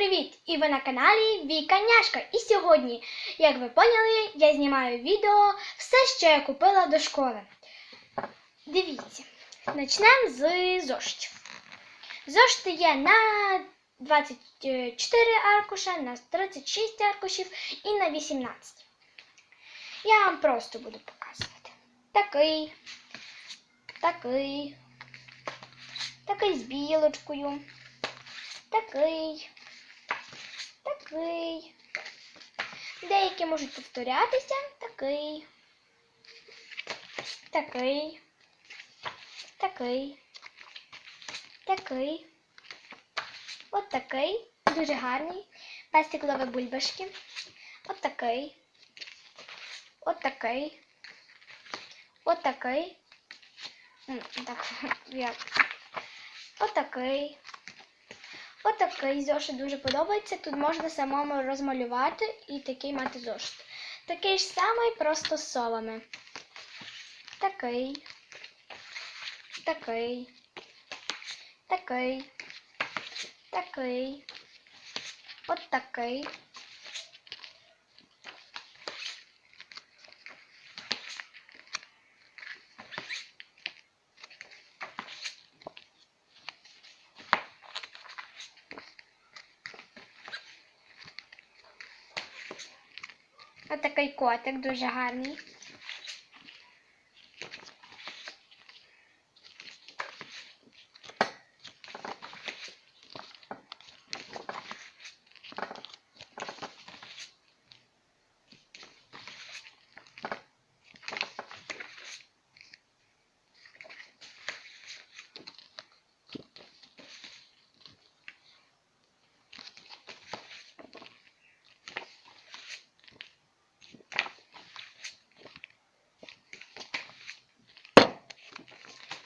привіт! І ви на каналі Віка Няшка. І сьогодні, як ви поняли, я знімаю відео все, що я купила до школи. Дивіться, почнемо з зошитів. Зошити є на 24 аркуша, на 36 аркушів і на 18. Я вам просто буду показувати. Такий, такий, такий з білочкою. Такий. Такий. Деякі можуть повторятися. Такий. Такий. Такий. Такий. От такий. Дуже гарний. Пестиклові бульбашки. От такий. От такий. От такий. Так, як. От такий. Отакий зошит дуже подобається. Тут можна самому розмалювати і такий мати зошит. Такий ж самий, просто з совами. Такий. Такий. Такий. Такий. От такий. От такий котик дуже гарний.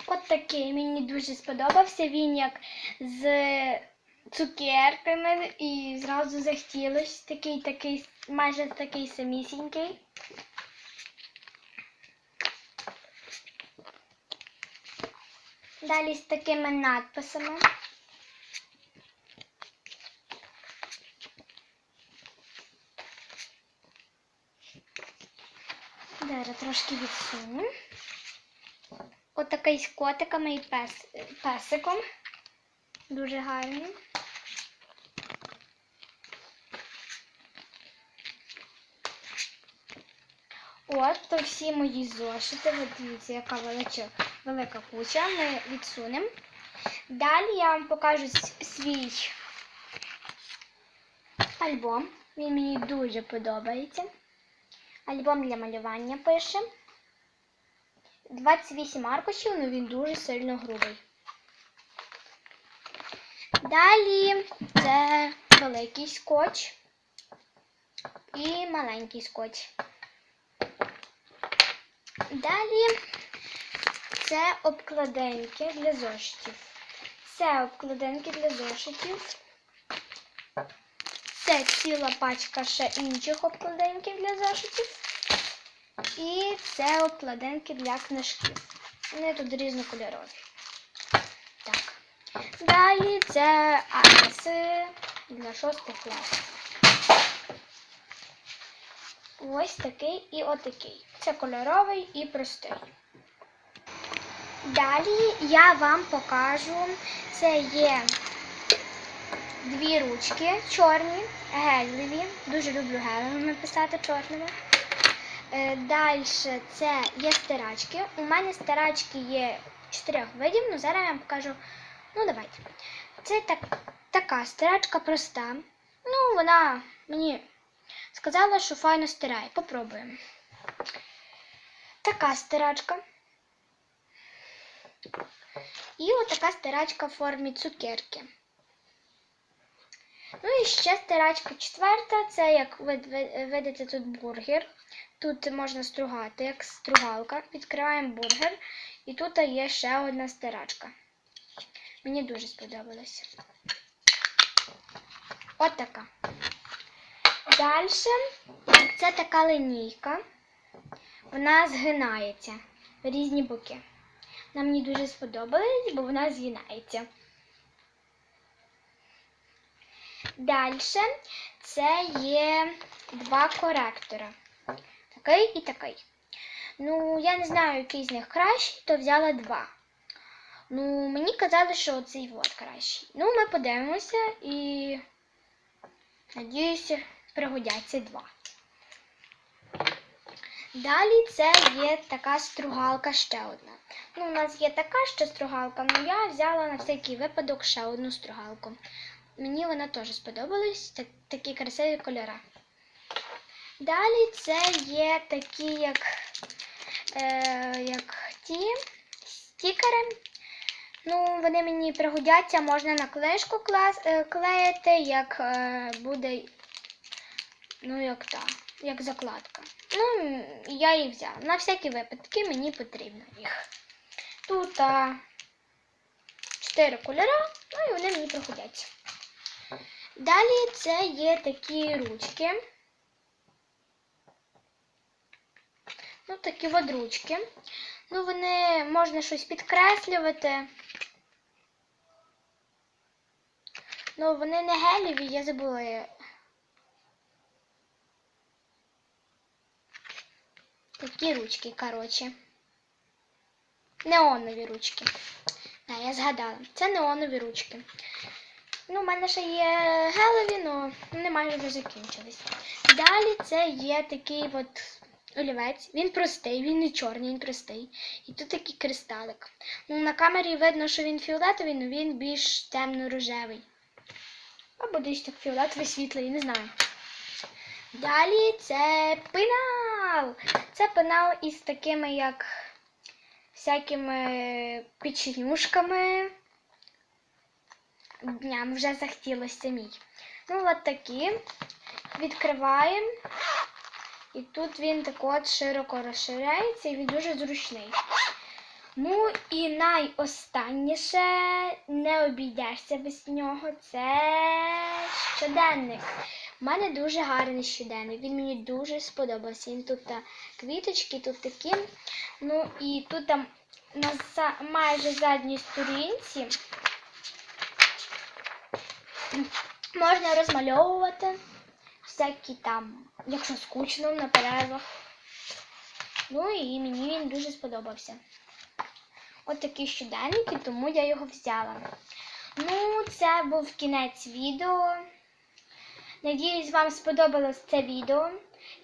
От такий мені дуже сподобався. Він як з цукерками і зразу захотілось. Такий такий, майже такий самісінький. Далі з такими надписами. Зараз трошки відсуну. Отакий з котиками і пес, песиком. Дуже гарний. От, то всі мої зошити. От дивіться, яка велича, велика куча. Ми відсунемо. Далі я вам покажу свій альбом. Він мені дуже подобається. Альбом для малювання пише. 28 аркушів, але він дуже сильно грубий. Далі це великий скотч і маленький скотч. Далі це обкладинки для зошитів. Це обкладинки для зошитів. Це ціла пачка ще інших обкладинків для зошитів. І це обкладинки для книжків. Вони тут різнокольорові. Так. Далі це атласи для шостих класів. Ось такий і отакий. Це кольоровий і простий. Далі я вам покажу, це є дві ручки чорні, гелеві. Дуже люблю гелевими писати чорними. Далі це є стирачки. У мене стирачки є чотирьох видів, але зараз я вам покажу. Ну, давайте. Це так, така стирачка проста. Ну, вона мені сказала, що файно стирає. Попробуємо. Така стирачка. І отака стирачка в формі цукерки. Ну і ще стирачка четверта. Це, як ви ви- видите, тут бургер. Тут можна стругати, як стругалка. Відкриваємо бургер. І тут є ще одна стирачка. Мені дуже сподобалося. От така. Далі це така линійка. Вона згинається в різні боки. Вона мені дуже сподобалась, бо вона згинається. Далі це є два коректора. Такий і такий. Ну, я не знаю, який з них кращий, то взяла два. Ну, мені казали, що оцей от кращий. Ну, ми подивимося і надіюся, пригодяться два. Далі це є така стругалка ще одна. Ну, у нас є така ще стругалка, але я взяла на всякий випадок ще одну стругалку. Мені вона теж сподобалась, так, такі красиві кольори. Далі це є такі, як, е, як ті стікери. Ну, вони мені пригодяться, можна на клешку е, клеїти, як е, буде, ну, як та, як закладка. Ну, я їх взяла. На всякі випадки мені потрібно їх. Тут а, чотири кольори, ну і вони мені пригодяться. Далі це є такі ручки. Ну, такі от ручки. Ну, вони можна щось підкреслювати. Ну, вони не гелеві, я забула. Такі ручки, коротше. Неонові ручки. Да, я згадала. Це неонові ручки. Ну, в мене ще є гелеві, але вони майже вже закінчились. Далі це є такий от олівець. Він простий, він не чорний, він простий. І тут такий кристалик. Ну, на камері видно, що він фіолетовий, але він більш темно-рожевий. Або десь так фіолетовий світлий, не знаю. Далі це пенал. Це пенал із такими, як всякими печенюшками. Дням вже захотілося мій. Ну, от такі. Відкриваємо. І тут він так широко розширяється і він дуже зручний. Ну і найостанніше не обійдешся без нього. Це щоденник. У мене дуже гарний щоденник. Він мені дуже сподобався. Він тут та квіточки, тут такі. Ну і тут там на за- майже задній сторінці можна розмальовувати всякі там, якщо скучно на перервах. Ну і мені він дуже сподобався. От такі щоденники, тому я його взяла. Ну, це був кінець відео. Надіюсь, вам сподобалось це відео.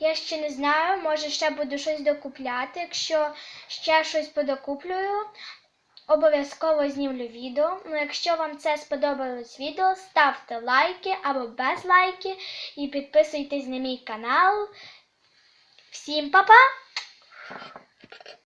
Я ще не знаю, може ще буду щось докупляти. Якщо ще щось подокуплюю, обов'язково знімлю відео. Ну, якщо вам це сподобалось відео, ставте лайки або без лайки і підписуйтесь на мій канал. Всім па-па!